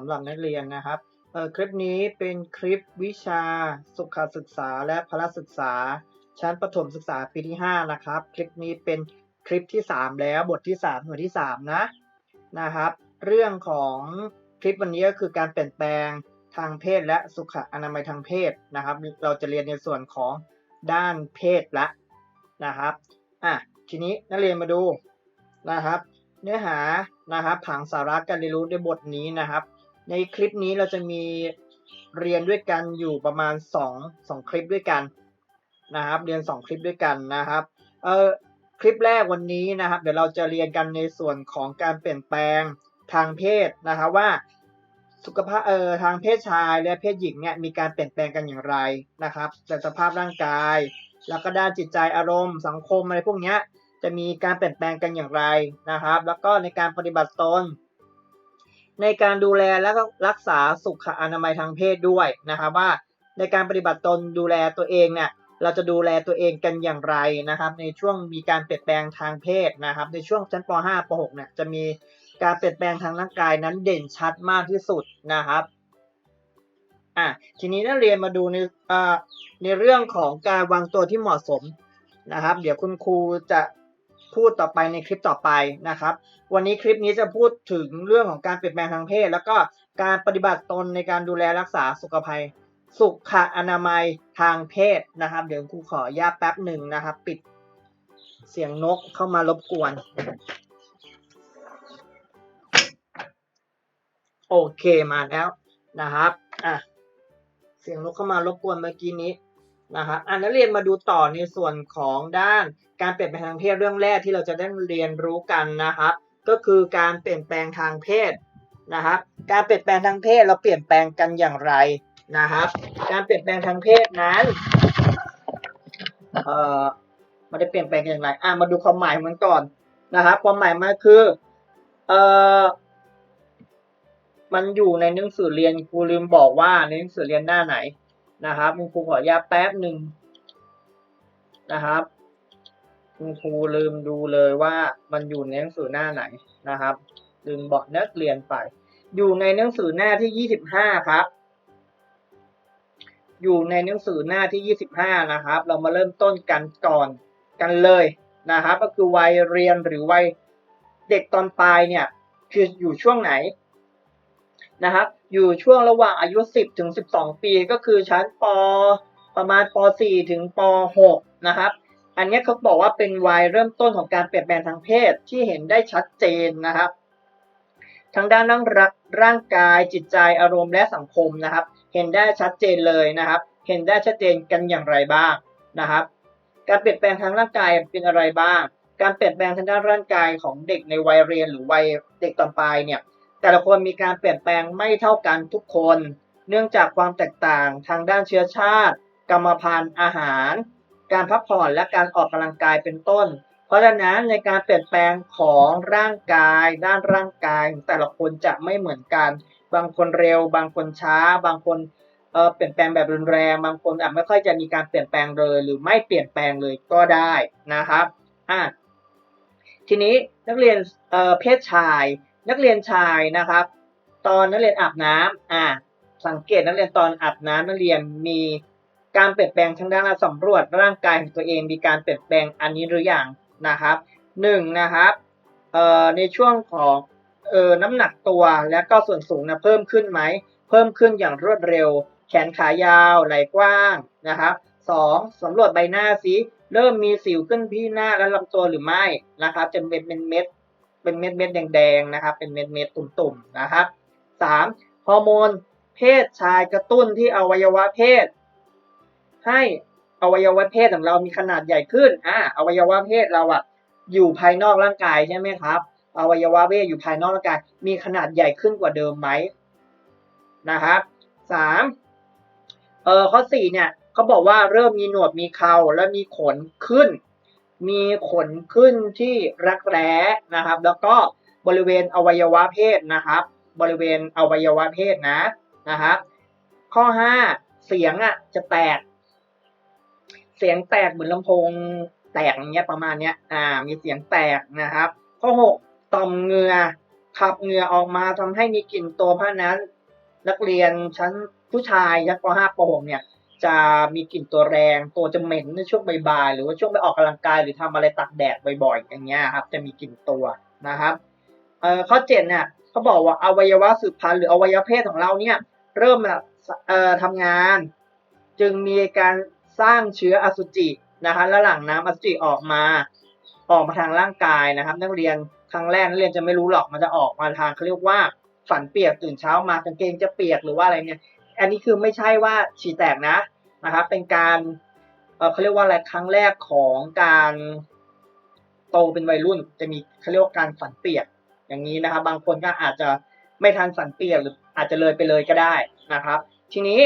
มานะครับสำหรับนักเรียนนะครับเอ่อคลิปนี้เป็นคลิปวิชาสุขศึกษาและพละศึกษา ชั้นประถมศึกษาปีที่ 5 นะครับ คลิปนี้เป็นคลิปที่ 3 แล้วบทที่ 3 หน่วยที่ 3 นะนะครับ เรื่องของคลิปวันนี้ก็คือการเปลี่ยนแปลงทางเพศและสุขอนามัยทางเพศนะครับ เราจะเรียนในส่วนของด้านเพศละนะครับอะทีนี้นักเรียนมาดูนะครับ เนื้อหานะครับผังสาระการเรียนรู้ในบทนี้นะครับ ในคลิปนี้เราจะมีเรียนด้วยกันอยู่ประมาณ 2 2 คลิปด้วยกันนะครับ เรียน 2 คลิปด้วยกันนะครับ เออคลิปแรกวันนี้นะครับ เดี๋ยวเราจะเรียนกันในส่วนของการเปลี่ยนแปลงทางเพศนะครับว่าสุขภาพเอ่อทางเพศชายและเพศหญิงเนี่ยมีการเปลี่ยนแปลงกันอย่างไรนะครับแต่สภาพร่างกาย แล้วก็ด้านจิตใจอารมณ์ สังคมอะไรพวกนี้จะมีการเปลี่ยนแปลงกันอย่างไรนะครับ แล้วก็ในการปฏิบัติตน ในการดูแลและก็รักษาสุขอนามัยทางเพศด้วยนะครับว่าในการปฏิบัติตนดูแลตัวเองเนี่ยเราจะดูแลตัวเองกันอย่างไรนะครับ ในช่วงมีการเปลี่ยนแปลงทางเพศนะครับ ในช่วงชั้นป .5 ป .6 เนี่ยจะมีการเปลี่ยนแปลงทางร่างกายนั้นเด่นชัดมากที่สุดนะครับอะทีนี้นักเรียนมาดูในอ่าในเรื่องของการวางตัวที่เหมาะสมนะครับ เดี๋ยวคุณครูจะ พูดต่อไปในคลิปต่อไปนะครับ วันนี้คลิปนี้จะพูดถึงเรื่องของการเปลี่ยนแปลงทางเพศ แล้วก็การปฏิบัติตนในการดูแลรักษาสุขภัย สุขอนามัยทางเพศนะครับ เดี๋ยวครูขอญาแป๊บหนึ่งนะครับ ปิดเสียงนกเข้ามารบกวน โอเคมาแล้วนะครับอะเสียงนกเข้ามารบกวนเมื่อกี้นี้ นะครับอะนักเรียนมาดูต่อในส่วนของด้านการเปลี่ยนแปลงทางเพศเรื่องแรกที่เราจะได้เรียนรู้กันนะครับ ก็คือการเปลี่ยนแปลงทางเพศนะครับการเปลี่ยนแปลงทางเพศเราเปลี่ยนแปลงกันอย่างไรนะครับ การเปลี่ยนแปลงทางเพศนั้นเอ่อมันจะเปลี่ยนแปลงกันอย่างไรอะมาดูความหมายมันก่อนนะครับความหมายมันคือเอ่อมันอยู่ในหนังสือเรียนครูลืมบอกว่าในหนังสือเรียนหน้าไหน นะครับคุณครูขออนุญาตแป๊บหนึ่งนะครับคุณครูลืมดูเลยว่ามันอยู่ในหนังสือหน้าไหนนะครับ ลืมบอกนักเรียนไป อยู่ในหนังสือหน้าที่ยี่สิบห้าครับ อยู่ในหนังสือหน้าที่ยี่สิบห้านะครับ เรามาเริ่มต้นกันก่อนกันเลยนะครับ ก็คือวัยเรียนหรือวัยเด็กตอนปลายเนี่ยคืออยู่ช่วงไหน นะครับอยู่ช่วงระหว่างอายุ 10 ถึง 12 ปีก็คือชั้นปประมาณป .4 ถึงป .6 นะครับ อันนี้เขาบอกว่าเป็นวัยเริ่มต้นของการเปลี่ยนแปลงทางเพศที่เห็นได้ชัดเจนนะครับ ทั้งด้านร่างรักร่างกายจิตใจอารมณ์และสังคมนะครับ เห็นได้ชัดเจนเลยนะครับ เห็นได้ชัดเจนกันอย่างไรบ้างนะครับ การเปลี่ยนแปลงทางร่างกายเป็นอะไรบ้าง การเปลี่ยนแปลงทางด้านร่างกายของเด็กในวัยเรียนหรือวัยเด็กตอนปลายเนี่ย แต่ละคนมีการเปลี่ยนแปลงไม่เท่ากันทุกคน เนื่องจากความแตกต่างทางด้านเชื้อชาติ กรรมพันธุ์อาหาร การพักผ่อนและการออกกำลังกายเป็นต้น เพราะฉะนั้นในการเปลี่ยนแปลงของร่างกาย ด้านร่างกาย แต่ละคนจะไม่เหมือนกัน บางคนเร็ว บางคนช้า บางคนเเปลี่ยนแปลงแบบรุนแรงบางคนอาจไม่ค่อยจะมีการเปลี่ยนแปลงเลย หรือไม่เปลี่ยนแปลงเลยก็ได้นะครับอะทีนี้นักเรียนเเพศชาย นักเรียนชายนะครับ ตอนนักเรียนอาบน้ำอ่าสังเกตนักเรียนตอนอาบน้ำนักเรียนมีการเปลี่ยนแปลงทางด้านการสำรวจร่างกายของตัวเองมีการเปลี่ยนแปลงอันนี้หรือยังนะครับหนึ่งนะครับเอ่อในช่วงของเอ่อน้ำหนักตัวและก็ส่วนสูงนะเพิ่มขึ้นไหมเพิ่มขึ้นอย่างรวดเร็ว แขนขายาวไหล่กว้างนะครับสองสำรวจใบหน้าสิเริ่มมีสิวขึ้นที่หน้าและลำตัวหรือไม่นะครับจะเป็นเป็นเม็ด เป็นเม็ดเม็ดแดงๆนะครับ เป็นเม็ดเม็ดตุ่มๆนะครับสามฮอร์โมนเพศชายกระตุ้นที่อวัยวะเพศ ให้อวัยวะเพศของเรามีขนาดใหญ่ขึ้นอ่าอวัยวะเพศเราอะอยู่ภายนอกร่างกายใช่ไหมครับ อวัยวะเพศอยู่ภายนอกร่างกาย มีขนาดใหญ่ขึ้นกว่าเดิมไหมนะครับสามเออข้อสี่เนี่ยเขาบอกว่าเริ่มมีหนวดมีเคราและมีขนขึ้น มีขนขึ้นที่รักแร้นะครับ แล้วก็บริเวณอวัยวะเพศนะครับ บริเวณอวัยวะเพศนะนะครับข้อห้าเสียงอะจะแตก เสียงแตกเหมือนลำโพงแตกอย่างเงี้ยประมาณเนี้ยอ่า มีเสียงแตกนะครับ ข้อหกต่อมเหงือขับเหงื่อออกมาทำให้มีกลิ่นตัวเพราะนั้น นักเรียนชั้นผู้ชายชั้นป .5 ป .6 เนี่ย จะมีกลิ่นตัวแรง ตัวจะเหม็นในช่วงบ่ายๆหรือว่าช่วงไปออกกำลังกายหรือทำอะไรตักแดดบ่อยๆ อย่างเงี้ยครับ จะมีกลิ่นตัวนะครับเอ่อข้อเจ็ดเนี่ยเขาบอกว่าอวัยวะสืบพันธุ์หรืออวัยวะเพศของเราเนี่ยเริ่มแบบเอ่อทำงาน จึงมีการสร้างเชื้ออสุจินะคะและหลั่งน้ำอสุจิออกมา ออกมาทางร่างกายนะครับ นักเรียนครั้งแรกนักเรียนจะไม่รู้หรอกมันจะออกมาทางเขาเรียกว่าฝันเปียกตื่นเช้ามากางเกงจะเปียกหรือว่าอะไรเนี่ย อันนี้คือไม่ใช่ว่าฉี่แตกนะนะครับ เป็นการเขาเรียกว่าอะไรครั้งแรกของการโตเป็นวัยรุ่น จะมีเขาเรียกว่าการฝันเปียกอย่างนี้นะครับ บางคนก็อาจจะไม่ทันฝันเปียกหรืออาจจะเลยไปเลยก็ได้นะครับ ทีนี้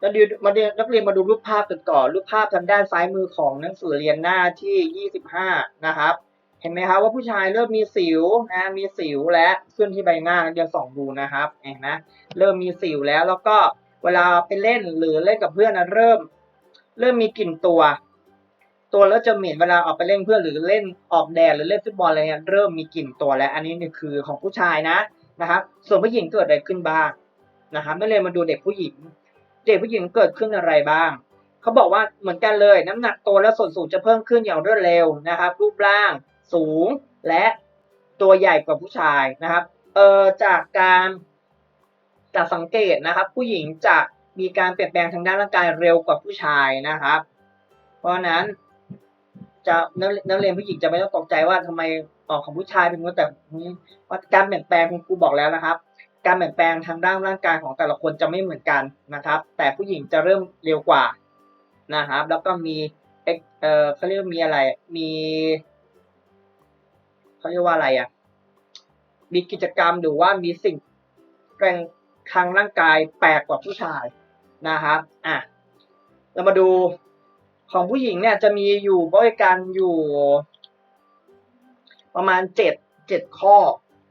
เราดูมาดูนักเรียนมาดูรูปภาพกันก่อนรูปภาพทางด้านซ้ายมือของหนังสือเรียนหน้าที่ 25 นะครับ เห็นไหมครับว่าผู้ชายเริ่มมีสิวนะมีสิวและขึ้นที่ใบหน้านักเรียนส่องดูนะครับเห็นไหมเริ่มมีสิวแล้วแล้วก็เวลาไปเล่นหรือเล่นกับเพื่อนนะเริ่ม เริ่มมีกลิ่นตัว ตัวแล้วจะเหม็นเวลาออกไปเล่นเพื่อนหรือเล่นออกแดดหรือเล่นฟุตบอลอะไรเงี้ยเริ่มมีกลิ่นตัวแล้ว อันนี้นี่คือของผู้ชายนะนะครับ ส่วนผู้หญิงเกิดอะไรขึ้นบ้างนะครับนักเรียมาดูเด็กผู้หญิง เด็กผู้หญิงเกิดขึ้นอะไรบ้างเขาบอกว่าเหมือนกันเลย น้ำหนักตัวและส่วนสูงจะเพิ่มขึ้นอย่างรวดเร็วนะครับ รูปร่าง สูงและตัวใหญ่กว่าผู้ชายนะครับ เอ่อจากการจากสังเกตนะครับ ผู้หญิงจะมีการเปลี่ยนแปลงทางด้านร่างกายเร็วกว่าผู้ชายนะครับ เพราะนั้นจะนักเรียนผู้หญิงจะไม่ต้องตกใจว่าทำไมออกของผู้ชายเป็นว่าแต่ว่าการเปลี่ยนแปลงคุณครูบอกแล้วนะครับ การเปลี่ยนแปลงทางด้านร่างกายของแต่ละคนจะไม่เหมือนกันนะครับ แต่ผู้หญิงจะเริ่มเร็วกว่านะครับ แล้วก็มีเอ็กเอ่อเขาเรียกว่ามีอะไรมี เขาเรียกว่าอะไรอะ มีกิจกรรมหรือว่ามีสิ่งแรงทางร่างกายแปลกกว่าผู้ชายนะครับอะเรามาดูของผู้หญิงเนี่ยจะมีอยู่บริการอยู่ ประมาณเจ็ดเจ็ดข้อ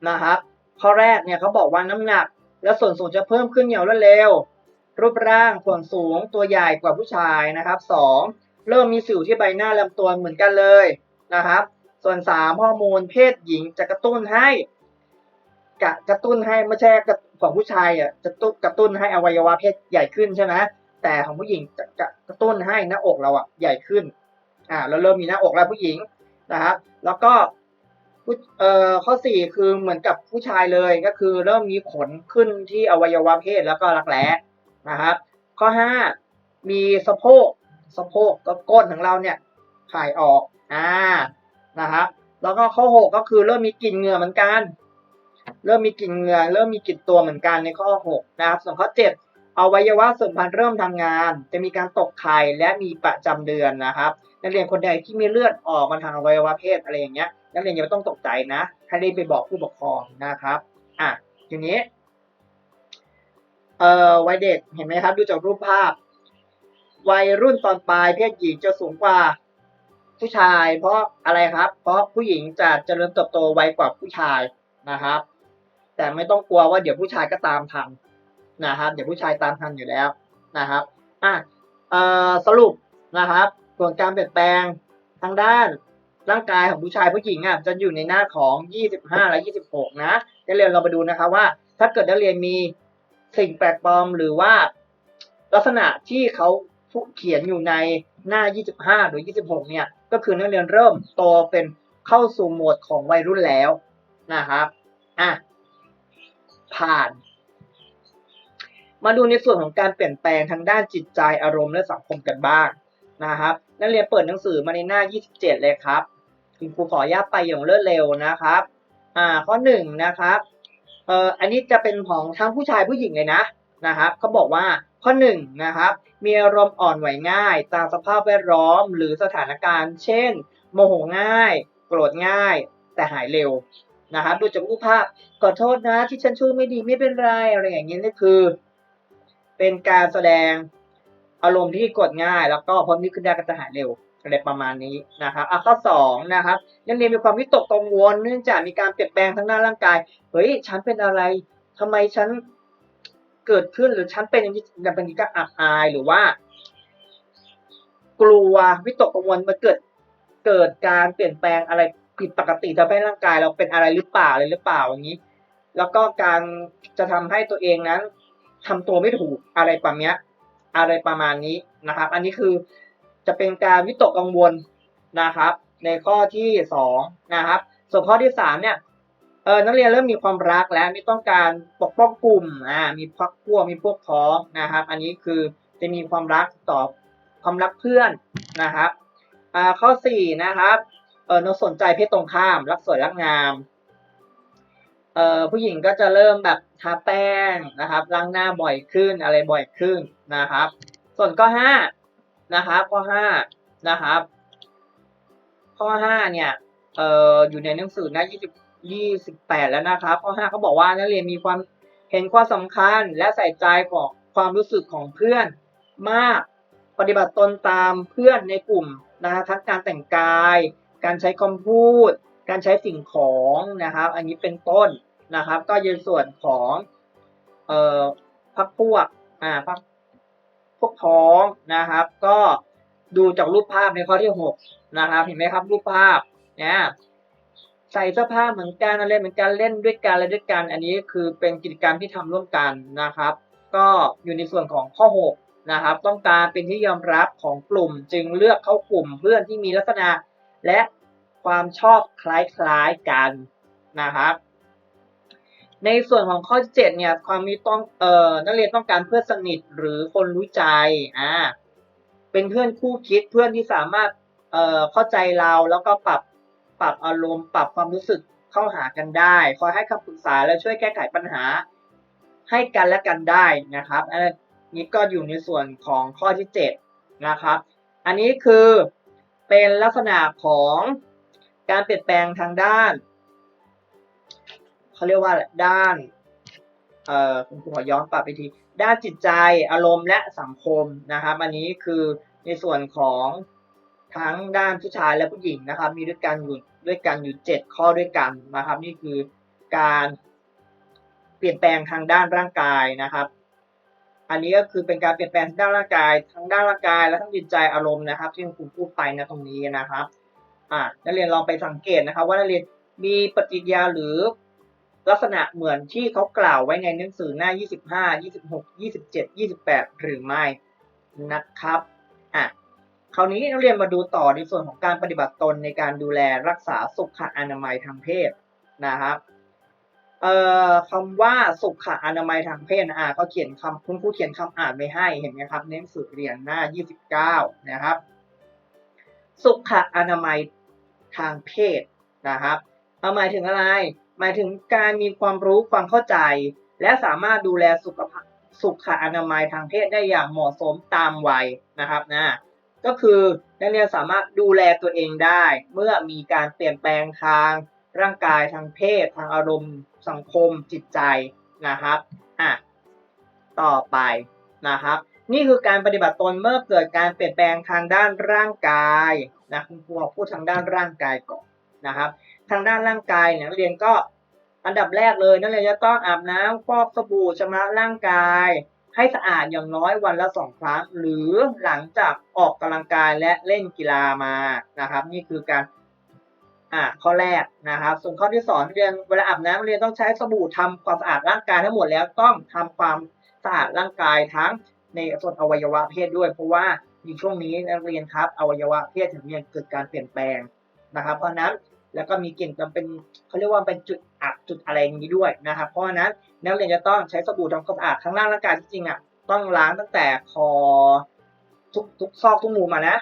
นะครับข้อแรกเนี่ยเขาบอกว่าน้ำหนัก และส่วนสูงจะเพิ่มขึ้นอย่างรวดเร็ว รูปร่างส่วนสูงตัวใหญ่กว่าผู้ชายนะครับสองเริ่มมีสิวที่ใบหน้าลำตัวเหมือนกันเลยนะครับ ส่วนสามฮอร์โมนเพศหญิงจะกระตุ้นให้กระกระตุ้นให้ไม่ใช่กระของผู้ชายอะจะตุ้นกระตุ้นให้อวัยวะเพศใหญ่ขึ้นใช่ไหมแต่ของผู้หญิงจะจะกระตุ้นให้หน้าอกเราอะใหญ่ขึ้นอ่าเราเริ่มมีหน้าอกแล้วผู้หญิงนะครับแล้วก็ผู้เอ่อข้อสี่คือเหมือนกับผู้ชายเลยก็คือเริ่มมีขนขึ้นที่อวัยวะเพศแล้วก็รักแร้นะครับ ข้อห้ามีสะโพกสะโพกก็ก้นของเราเนี่ยถ่ายออกอ่า นะครับแล้วก็ข้อหกก็คือเริ่มมีกลิ่นเหงื่อเหมือนกัน เริ่มมีกลิ่นเหงื่อเริ่มมีกลิ่นตัวเหมือนกันในข้อหกนะครับส่วนข้อเจ็ดอวัยวะส่วนพันธ์เริ่มทำงาน จะมีการตกไข่และมีประจำเดือนนะครับ นักเรียนคนใดที่มีเลือดออกมาทางอวัยวะเพศอะไรอย่างเงี้ยนักเรียนอย่าไม่ต้องตกใจนะให้รีบไปบอกผู้ปกครองนะครับอะทีนี้เอ่อวัยเด็กเห็นไหมครับ ดูจากรูปภาพ วัยรุ่นตอนปลายเพศหญิงจะสูงกว่า ผู้ชาย เพราะอะไรครับ เพราะผู้หญิงจะเจริญเติบโตไวกว่าผู้ชายนะครับ แต่ไม่ต้องกลัวว่าเดี๋ยวผู้ชายก็ตามทันนะครับ เดี๋ยวผู้ชายตามทันอยู่แล้วนะครับอะสรุปนะครับส่วนการเปลี่ยนแปลงทางด้านร่างกายของผู้ชายผู้หญิงอะจะอยู่ในหน้าของ 25 และ 26 นะนักเรียนเราไปดูนะครับว่า ถ้าเกิดนักเรียนมีสิ่งแปลกปลอมหรือว่า ลักษณะที่เขาเขียนอยู่ในหน้า 25 หรือ 26 เนี่ย ก็คือนักเรียนเริ่มโตเป็นเข้าสู่โหมดของวัยรุ่นแล้วนะครับ อะ ผ่าน มาดูในส่วนของการเปลี่ยนแปลงทางด้านจิตใจอารมณ์และสังคมกันบ้างนะครับ นักเรียนเปิดหนังสือมาในหน้า 27 เลยครับ คุณครูขออนุญาตไปอย่างรวดเร็วนะครับ อ่า ข้อหนึ่งนะครับ เอ่อ อันนี้จะเป็นของทั้งผู้ชายผู้หญิงเลยนะ นะครับเขาบอกว่าข้อหนึ่งนะครับมีอารมณ์อ่อนไหวง่าย ตามสภาพแวดล้อมหรือสถานการณ์ เช่น โมโหง่าย โกรธง่าย แต่หายเร็วนะครับดูจากรูปภาพขอโทษนะที่ฉันช่วยไม่ดีไม่เป็นไรอะไรอย่างนี้ยนี่คือ เป็นการแสดงอารมณ์ที่กดง่าย แล้วก็พอนึกขึ้นได้ก็จะหายเร็วอะไรประมาณนี้นะครับอะข้อสองนะครับนักเรียนมีความวิตกกังวลเนื่องจากมีการเปลี่ยนแปลงทางด้าร่างกายเฮ้ยฉันเป็นอะไรทำไมฉัน เกิดขึ้นหรือฉันเป็นอย่างนี้อย่างเป็นก็อับอายหรือว่า กลัววิตกกังวลมาเกิดเกิดการเปลี่ยนแปลงอะไรผิดปกติทำให้ร่างกาย เราเป็นอะไรหรือเปล่าอะไรหรือเปล่าอย่างนี้ แล้วก็การจะทำให้ตัวเองนั้นทำตัวไม่ถูกอะไรประมาณนี้อะไรประมาณนี้นะครับ อันนี้คือจะเป็นการวิตกกังวลนะครับ ในข้อที่สองนะครับ ส่วนข้อที่สามเนี่ย เออนักเรียนเริ่มมีความรักแล้วไม่ต้องการปกป้องกลุ่มอ่ามีพักพวกมีพวกพ้องนะครับ อันนี้คือจะมีความรักต่อความรักเพื่อนนะครับอ่าข้อสี่นะครับเออเราสนใจเพศตรงข้าม รักสวยรักงามเออผู้หญิงก็จะเริ่มแบบทาแป้งนะครับล้างหน้าบ่อยขึ้นอะไรบ่อยขึ้นนะครับ ส่วนข้อห้านะครับข้อห้านะครับ ข้อห้าเนี่ยเอออยู่ในหนังสือหน้ายี่ สิบยี่สิบแปดแล้วนะครับ ข้อห้าเขาบอกว่านักเรียนมีความเห็นความสำคัญและใส่ใจของความรู้สึกของเพื่อนมากปฏิบัติตนตามเพื่อนในกลุ่มนะครับทั้งการแต่งกาย การใช้คำพูด การใช้สิ่งของนะครับ อันนี้เป็นต้นนะครับ ก็ในส่วนของเอ่อพักพวกอ่าพักพวกพ้องนะครับ ก็ดูจากรูปภาพในข้อที่หกนะครับ เห็นไหมครับรูปภาพเนี่ย ใส่เสื้อผ้าเหมือนกันอะไรเหมือนกันเล่นด้วยกันอะไรด้วยกัน อันนี้คือเป็นกิจกรรมที่ทำร่วมกันนะครับ ก็อยู่ในส่วนของข้อหกนะครับ ต้องการเป็นที่ยอมรับของกลุ่ม จึงเลือกเข้ากลุ่มเพื่อนที่มีลักษณะ และความชอบคล้ายๆกันนะครับ ในส่วนของข้อที่เจ็ดเนี่ยความมีต้องเอ่อนักเรียนต้องการเพื่อนสนิทหรือคนรู้ใจอ่าเป็นเพื่อนคู่คิดเพื่อนที่สามารถเอ่อเข้าใจเราแล้วก็ปรับ ปรับอารมณ์ปรับความรู้สึกเข้าหากันได้คอยให้คำปรึกษาและช่วยแก้ไขปัญหาให้กันและกันได้นะครับอันนี้ก็อยู่ในส่วนของข้อที่เจ็ดนะครับ อันนี้คือเป็นลักษณะของการเปลี่ยนแปลงทางด้านเขาเรียกว่าด้านเอ่อคุณครูขอย้อนกลับไปทีด้านจิตใจอารมณ์และสังคมนะครับ อันนี้คือในส่วนของ ทั้งด้านผู้ชายและผู้หญิงนะครับ มีด้วยกันอยู่ด้วยกันอยู่เจ็ดข้อด้วยกันนะครับ นี่คือการเปลี่ยนแปลงทางด้านร่างกายนะครับ อันนี้ก็คือเป็นการเปลี่ยนแปลงทางด้านร่างกายทั้งด้านร่างกายและทั้งจิตใจอารมณ์นะครับ ที่คุณพูดไปนะตรงนี้นะครับอ่านักเรียนลองไปสังเกตนะครับ ว่านักเรียนมีปฏิกิริยาหรือลักษณะเหมือนที่เขากล่าวไว้ในหนังสือหน้า 25 26 27 28 หรือไม่นะครับอะ คราวนี้นักเรียนมาดูต่อในส่วนของการปฏิบัติตนในการดูแลรักษาสุขอนามัยทางเพศนะครับเอ่อคำว่าสุขอนามัยทางเพศอ่าเขาเขียนคำคุณครูเขียนคำอ่านไว้ให้เห็นไหมครับในหนังสือเรียนหน้า 29 นะครับ สุขอนามัยทางเพศนะครับเอาหมายถึงอะไร หมายถึงการมีความรู้ความเข้าใจ และสามารถดูแลสุขสุขอนามัยทางเพศได้อย่างเหมาะสมตามวัยนะครับนะ ก็คือนักเรียนสามารถดูแลตัวเองได้ เมื่อมีการเปลี่ยนแปลงทางร่างกายทางเพศ ทางอารมณ์ สังคมจิตใจนะครับอะต่อไปนะครับนี่คือการปฏิบัติตนเมื่อเกิดการเปลี่ยนแปลงทางด้านร่างกายนะคุณครูพูดทางด้านร่างกายก่อนนะครับ ทางด้านร่างกายนักเรียนก็อันดับแรกเลยนักเรียนจะต้องอาบน้ำฟอกสบู่ชำระร่างกาย ให้สะอาดอย่างน้อยวันละสองครั้ง หรือหลังจากออกกำลังกายและเล่นกีฬามานะครับ นี่คือการอ่าข้อแรกนะครับ ส่วนข้อที่สองนักเรียนเวลาอาบน้ำเรียนต้องใช้สบู่ทำความสะอาดร่างกายทั้งหมดแล้วต้องทำความสะอาดร่างกายทั้งในส่วนอวัยวะเพศด้วย เพราะว่าในช่วงนี้นักเรียนครับอวัยวะเพศถึงเรียนเกิดการเปลี่ยนแปลงนะครับ เพราะนั้น แล้วก็มีกลิ่นจำเป็นเขาเรียกว่าเป็นจุดอับจุดอะไรอย่างนี้ด้วยนะครับเพราะฉะนั้นนักเรียนจะต้องใช้สบู่ทำความสะอาดข้างล่างร่างกายจริงๆอะต้องล้างตั้งแต่คอทุกทุกซอกทุกมุมมานะ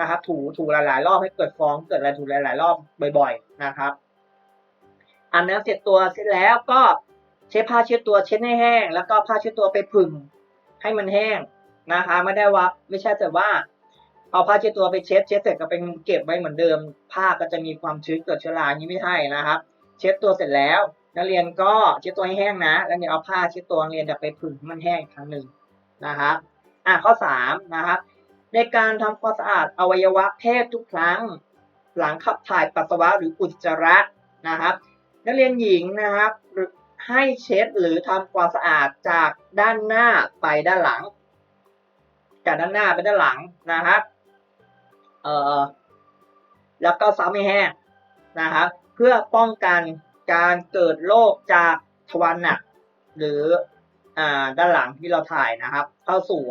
นะครับ ถูถูหลายๆ รอบให้เกิดฟองเกิดอะไรถูหลาย ๆ รอบบ่อยๆนะครับอันนั้นเสร็จตัวเสร็จแล้วก็ใช้ผ้าเช็ดตัวเช็ดให้แห้ง แล้วก็ผ้าเช็ดตัวไปผึ่งให้มันแห้งนะคะไม่ได้ว่าไม่ใช่แต่ว่า เอาผ้าเช็ดตัวไปเช็ด เช็ดเสร็จก็เป็นเก็บไว้เหมือนเดิม ผ้าก็จะมีความชื้นเกิดเชื้อราอย่างนี้ไม่ใช่นะครับ เช็ดตัวเสร็จแล้ว นักเรียนก็เช็ดตัวให้แห้งนะ แล้วเนี่ยเอาผ้าเช็ดตัวนักเรียนจะไปผึ่งมันแห้งอีกครั้งหนึ่งนะครับอะข้อสามนะครับในการทำความสะอาดอวัยวะเพศทุกครั้ง หลังขับถ่ายปัสสาวะหรืออุจจาระนะครับ นักเรียนหญิงนะครับให้เช็ดหรือทำความสะอาดจากด้านหน้าไปด้านหลัง จากด้านหน้าไปด้านหลังนะครับ เอ่อแล้วก็ซ้ำให้แห้งนะครับเพื่อป้องกันการเกิดโรคจากทวารหนัก หรืออ่าด้านหลังที่เราถ่ายนะครับ เข้าสู่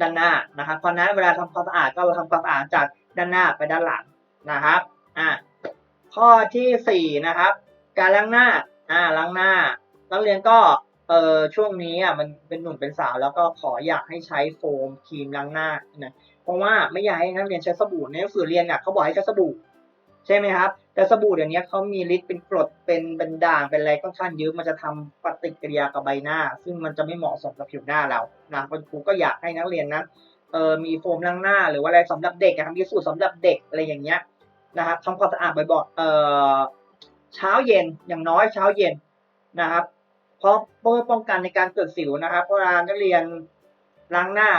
ด้านหน้านะครับเพราะนั้นเวลาทำความสะอาดก็เราทำความสะอาดจากด้านหน้าไปด้านหลังนะครับอ่าข้อที่สี่นะครับ การล้างหน้าอ่าล้างหน้านักเรียนก็เออช่วงนี้อะมันเป็นหนุ่มเป็นสาวแล้วก็ขออยากให้ใช้โฟมครีมล้างหน้านะ เพราะว่าไม่อยากให้นักเรียนใช้สบู่ในหนังสือเรียนอะเขาบอกให้ใช้สบู่ใช่ไหมครับ แต่สบู่เดี๋ยวนี้เขามีฤทธิ์เป็นกรดเป็นเป็นด่างเป็นอะไรค่อนข้างเยอะมันจะทำปฏิกิริยากับใบหน้า ซึ่งมันจะไม่เหมาะสมกับผิวหน้าเรานะคุณครูก็อยากให้นักเรียนนั้นเออมีโฟมล้างหน้าหรือว่าอะไรสำหรับเด็กนะครับมีสูตรสำหรับเด็กอะไรอย่างเงี้ยนะครับทำความสะอาดบ่อยๆเออเช้าเย็นอย่างน้อยเช้าเย็นนะครับเพราะเพื่อป้องกันในการเกิดสิวนะครับเพราะเวลานักเรียนล้างหน้า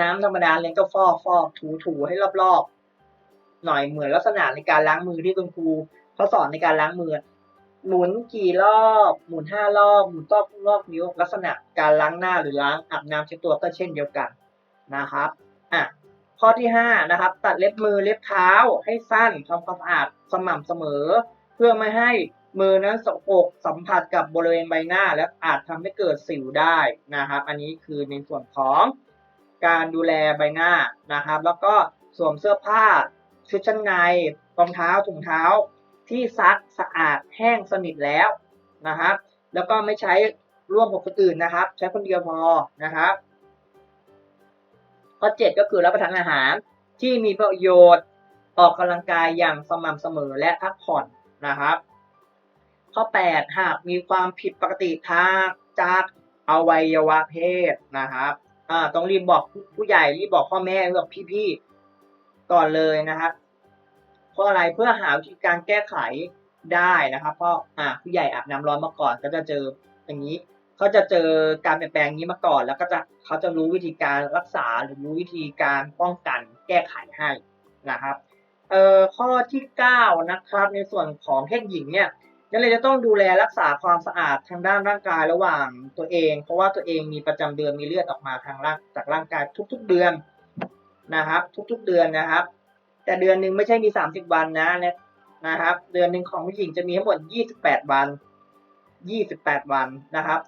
น้ำธรรมดาเรียนก็ฟอกฟอกถูถูให้รอบๆ หน่อยเหมือนลักษณะในการล้างมือที่คุณครูเขาสอนในการล้างมือ หมุนกี่รอบหมุนห้ารอบหมุนรอบรอบนิ้วลักษณะการล้างหน้าหรือล้างอาบน้ำเช็ดตัวก็เช่นเดียวกันนะครับอะข้อที่ห้านะครับ ตัดเล็บมือเล็บเท้าให้สั้นทำความสะอาดสม่ำเสมอ เพื่อไม่ให้มือนั้นสกปรกสัมผัสกับบริเวณใบหน้า และอาจทำให้เกิดสิวได้นะครับ อันนี้คือในส่วนของ การดูแลใบหน้านะครับ แล้วก็สวมเสื้อผ้า ชุดชั้นในรองเท้าถุงเท้าที่ซักสะอาดแห้งสนิทแล้วนะครับ แล้วก็ไม่ใช้ร่วมกับคนอื่นนะครับ ใช้คนเดียวพอนะครับข้อเจ็ดก็คือรับประทานอาหารที่มีประโยชน์ออกกำลังกายอย่างสม่ำเสมอและพักผ่อนนะครับ ข้อแปดหากมีความผิดปกติทางจากอวัยวะเพศนะครับ อ่าต้องรีบบอกผู้ใหญ่รีบบอกพ่อแม่รีบบอกพี่ๆก่อนเลยนะครับ เพราะอะไรเพื่อหาวิธีการแก้ไขได้นะครับ เพราะอ่าผู้ใหญ่อาบน้ำร้อนมาก่อน ก็จะเจออย่างนี้เขาจะเจอการเปลี่ยนแปลงนี้มาก่อน แล้วก็จะเขาจะรู้วิธีการรักษาหรือรู้วิธีการป้องกันแก้ไขให้นะครับเอ่อข้อที่เก้านะครับ ในส่วนของเพศหญิงเนี่ย นักเรียนจะต้องดูแลรักษาความสะอาดทางด้านร่างกายระหว่างตัวเอง เพราะว่าตัวเองมีประจำเดือนมีเลือดออกมาทางร่างจากร่างกายทุก ๆเดือนนะครับ ทุก ๆเดือนนะครับ แต่เดือนหนึ่งไม่ใช่มี 30 วันนะนะนะครับ เดือนหนึ่งของผู้หญิงจะมีทั้งหมด 28 วัน 28 วันนะครับ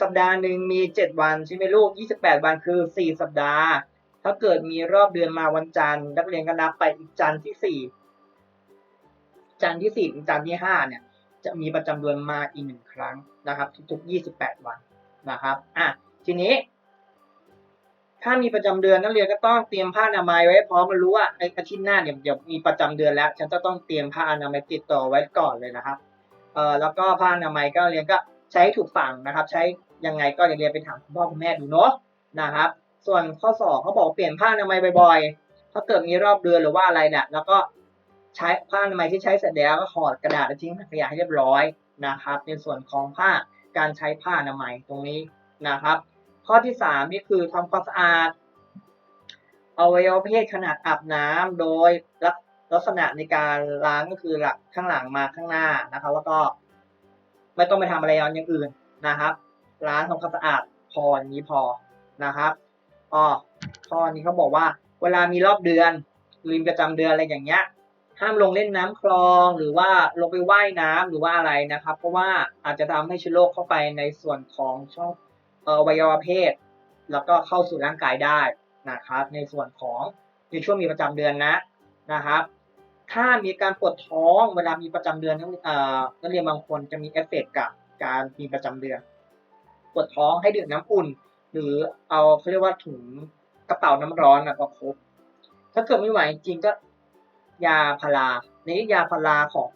สัปดาห์หนึ่งมี 7 วันใช่ไหมลูก 28 วันคือ 4 สัปดาห์ ถ้าเกิดมีรอบเดือนมาวันจันทร์นักเรียนก็นับไปอีกจันทร์ที่ 4 จันทร์ที่4ถึงจันทร์ที่5เนี่ย จะมีประจำเดือนมาอีกหนึ่งครั้งนะครับทุกๆ 28 วันนะครับอะทีนี้ ถ้ามีประจำเดือนนักเรียนก็ต้องเตรียมผ้าอนามัยไว้พร้อมมันรู้ว่าไอ้อาทิตย์หน้าเนี่ยเดี๋ยวมีประจำเดือนแล้ว ฉันจะต้องเตรียมผ้าอนามัยติดต่อไว้ก่อนเลยนะครับเอ่อแล้วก็ผ้าอนามัยก็เรียนก็ใช้ถูกฝั่งนะครับ ใช้ยังไงก็อย่าเรียนไปถามคุณพ่อคุณแม่ดูเนาะนะครับ ส่วนข้อสองเขาบอกเปลี่ยนผ้าอนามัยบ่อยๆ ถ้าเกิดมีรอบเดือนหรือว่าอะไรเนี่ยแล้วก็ ใช้ผ้าอนามัยที่ใช้เสร็จแล้วก็ห่อกระดาษแล้วทิ้งขยะให้เรียบร้อยนะครับ ในส่วนของผ้าการใช้ผ้าอนามัยตรงนี้นะครับ ข้อที่สามนี่คือทำความสะอาดอวัยวะเพศขนาดอาบน้ำโดยลักษณะในการล้างก็คือหลักข้างหลังมาข้างหน้านะครับ แล้วก็ไม่ต้องไปทำอะไรอย่างอื่นนะครับ ล้างทำความสะอาดพออย่างนี้พอนะครับอ๋อข้อนี้เขาบอกว่า เวลามีรอบเดือนหรืมประจำเดือนอะไรอย่างเงี้ย ห้ามลงเล่นน้ำคลองหรือว่าลงไปว่ายน้ำหรือว่าอะไรนะครับ เพราะว่าอาจจะทำให้เชื้อโรคเข้าไปในส่วนของช่องอวัยวะเพศ แล้วก็เข้าสู่ร่างกายได้นะครับ ในส่วนของในช่วงมีประจำเดือนนะนะครับ ถ้ามีการปวดท้องเวลามีประจำเดือนนั่นักเรียนบางคนจะมีเอฟเฟกต์กับการมีประจำเดือนปวดท้องให้ดื่มน้ำอุ่น หรือเอาเขาเรียกว่าถุงกระเป๋าน้ำร้อนนะก็ครบถ้าเกิดไม่ไหวจริงก็ ยาพาราในยาพาราของ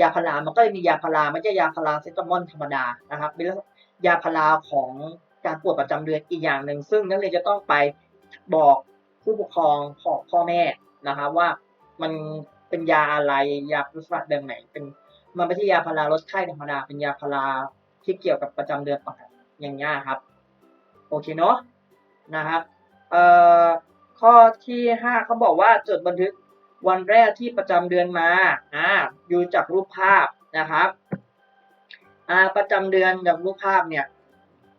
ยาพารามันก็จะมียาพาราไม่ใช่ยาพาราเซตามอลธรรมดานะครับเป็นยาพาราของการปวดประจำเดือนอีกอย่างหนึ่ง ซึ่งนักเรียนจะต้องไปบอกผู้ปกครองของพ่อแม่นะครับ ว่ามันเป็นยาอะไรยาลักษณะแบบไหนเป็นมันไม่ใช่ยาพาราลดไข้ธรรมดาเป็นยาพาราที่เกี่ยวกับประจำเดือนปกติอย่างนี้ครับ โอเคเนาะนะครับเอ่อข้อที่ห้าเขาบอกว่าจดบันทึก วันแรกที่ประจำเดือนมาอ่าอยู่จากรูปภาพนะครับอ่าประจำเดือนจากรูปภาพเนี่ย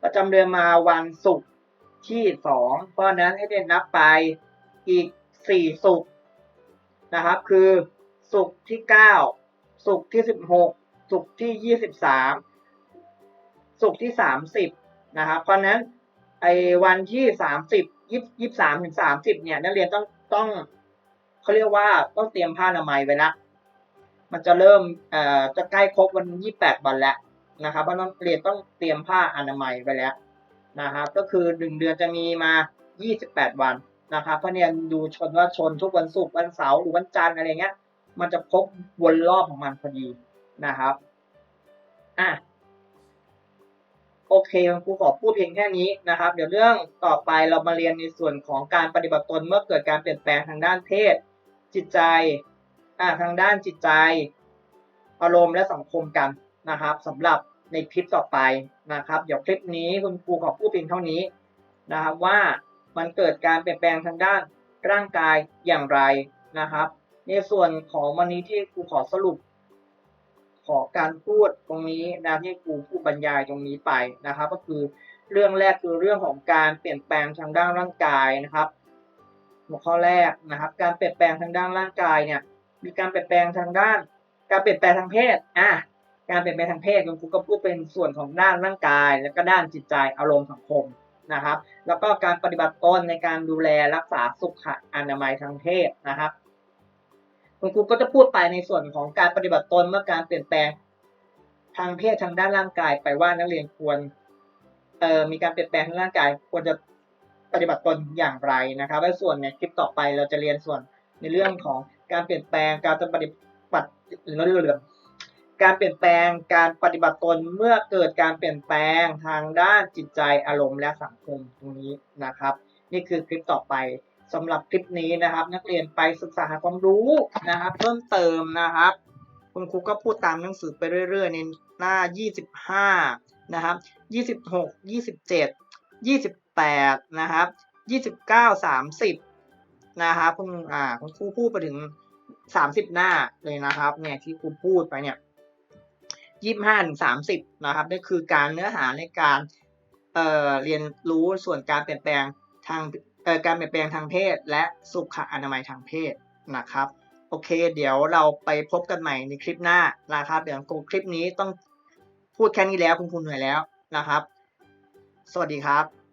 ประจำเดือนมาวันศุกร์ที่สองเพราะนั้นให้เรียนนับไปอีกสี่ศุกร์นะครับ คือศุกร์ที่เก้าศุกร์ที่สิบหกศุกร์ที่ยี่สิบสามศุกร์ที่สามสิบนะครับ เพราะนั้นไอ้วันที่สามสิบยี่ยี่สามถึงสามสิบเนี่ยนักเรียนต้องต้อง เขาเรียกว่าต้องเตรียมผ้าอนามัยไว้ละมันจะเริ่มเอ่อจะใกล้ครบวันยี่แปดวันแล้วนะครับเพราะนักเรียนต้องเตรียมผ้าอนามัยไว้แล้วนะครับก็คือหนึ่งเดือนจะมีมายี่สิบแปดวันนะครับเพราะเนี่ยดูชนว่าชนทุกวันศุกร์วันเสาร์หรือวันจันทร์อะไรเงี้ย มันจะครบวนรอบของมันพอดีนะครับอะโอเคครูขอพูดเพียงแค่นี้นะครับ เดี๋ยวเรื่องต่อไปเรามาเรียนในส่วนของการปฏิบัติตนเมื่อเกิดการเปลี่ยนแปลงทางด้านเพศ จิตใจอ่าทางด้านจิตใจ อารมณ์และสังคมกันนะครับสำหรับในคลิปต่อไปนะครับ เดี๋ยวคลิปนี้คุณครูขอพูดเพียงเท่านี้นะครับว่ามันเกิดการเปลี่ยนแปลงทางด้านร่างกายอย่างไรนะครับ ในส่วนของวันนี้ที่ครูขอสรุป ขอการพูดตรงนี้นะที่ครูพูดบรรยายตรงนี้ไปนะครับ ก็คือเรื่องแรกคือเรื่องของการเปลี่ยนแปลงทางด้านร่างกายนะครับ หัวข้อแรกนะครับ การเปลี่ยนแปลงทางด้านร่างกายเนี่ย มีการเปลี่ยนแปลงทางด้าน การเปลี่ยนแปลงทางเพศ อะ การเปลี่ยนแปลงทางเพศคุณครูก็พูดเป็นส่วนของด้านร่างกาย แล้วก็ด้านจิตใจ อารมณ์สังคมนะครับ แล้วก็การปฏิบัติตนในการดูแลรักษาสุขอนามัยทางเพศนะครับ คุณครูก็จะพูดไปในส่วนของการปฏิบัติตนเมื่อการเปลี่ยนแปลงทางเพศทางด้านร่างกายไปว่านักเรียนควร เอ่อ มีการเปลี่ยนแปลงทางร่างกาย ควรจะ ปฏิบัติตนอย่างไรนะครับ และส่วนในคลิปต่อไปเราจะเรียนส่วนในเรื่องของการเปลี่ยนแปลงการจะปฏิบัติหรือเรื่องการเปลี่ยนแปลงการปฏิบัติตนเมื่อเกิดการเปลี่ยนแปลงทางด้านจิตใจอารมณ์และสังคมตรงนี้นะครับ นี่คือคลิปต่อไปสำหรับคลิปนี้นะครับ นักเรียนไปศึกษาหาความรู้นะครับ เพิ่มเติมนะครับ คุณครูก็พูดตามหนังสือไปเรื่อยๆในหน้า 25 นะครับ 26 27 28 นะครับ 29 30 นะครับคุณอ่าคุณครูพูดไปถึง 30 หน้าเลยนะครับเนี่ยที่ครูพูดไปเนี่ย25ถึง30 นะครับนี่คือการเนื้อหาในการเอ่อเรียนรู้ส่วนการเปลี่ยนแปลงทางเอ่อการเปลี่ยนแปลงทางเพศ และสุขอนามัยทางเพศนะครับโอเค เดี๋ยวเราไปพบกันใหม่ในคลิปหน้านะครับเดี๋ยวคลิปนี้ต้องพูดแค่นี้แล้วคุณครูเหนื่อยแล้วนะครับ สวัสดีครับ